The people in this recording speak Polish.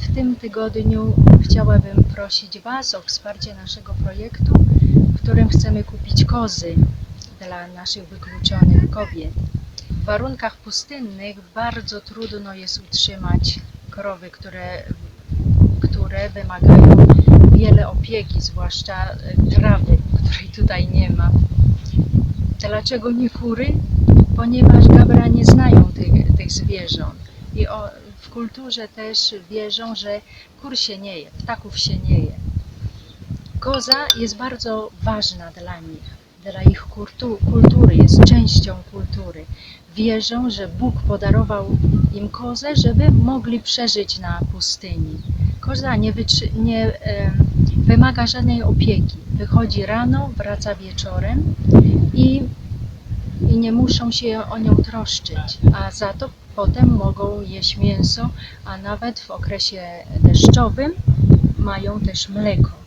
w tym tygodniu chciałabym prosić Was o wsparcie naszego projektu, w którym chcemy kupić kozy dla naszych wykluczonych kobiet. W warunkach pustynnych bardzo trudno jest utrzymać krowy, które, które wymagają wiele opieki, zwłaszcza e, trawy, której tutaj nie ma. Dlaczego nie kury? Ponieważ gabra nie znają tych, tych zwierząt. I o, w kulturze też wierzą, że kur się nie je, ptaków się nie je. Koza jest bardzo ważna dla nich, dla ich kultu, kultury, jest częścią kultury. Wierzą, że Bóg podarował im kozę, żeby mogli przeżyć na pustyni. Koza nie, nie em, wymaga żadnej opieki. Wychodzi rano, wraca wieczorem i, i nie muszą się o nią troszczyć, a za to potem mogą jeść mięso, a nawet w okresie deszczowym mają też mleko.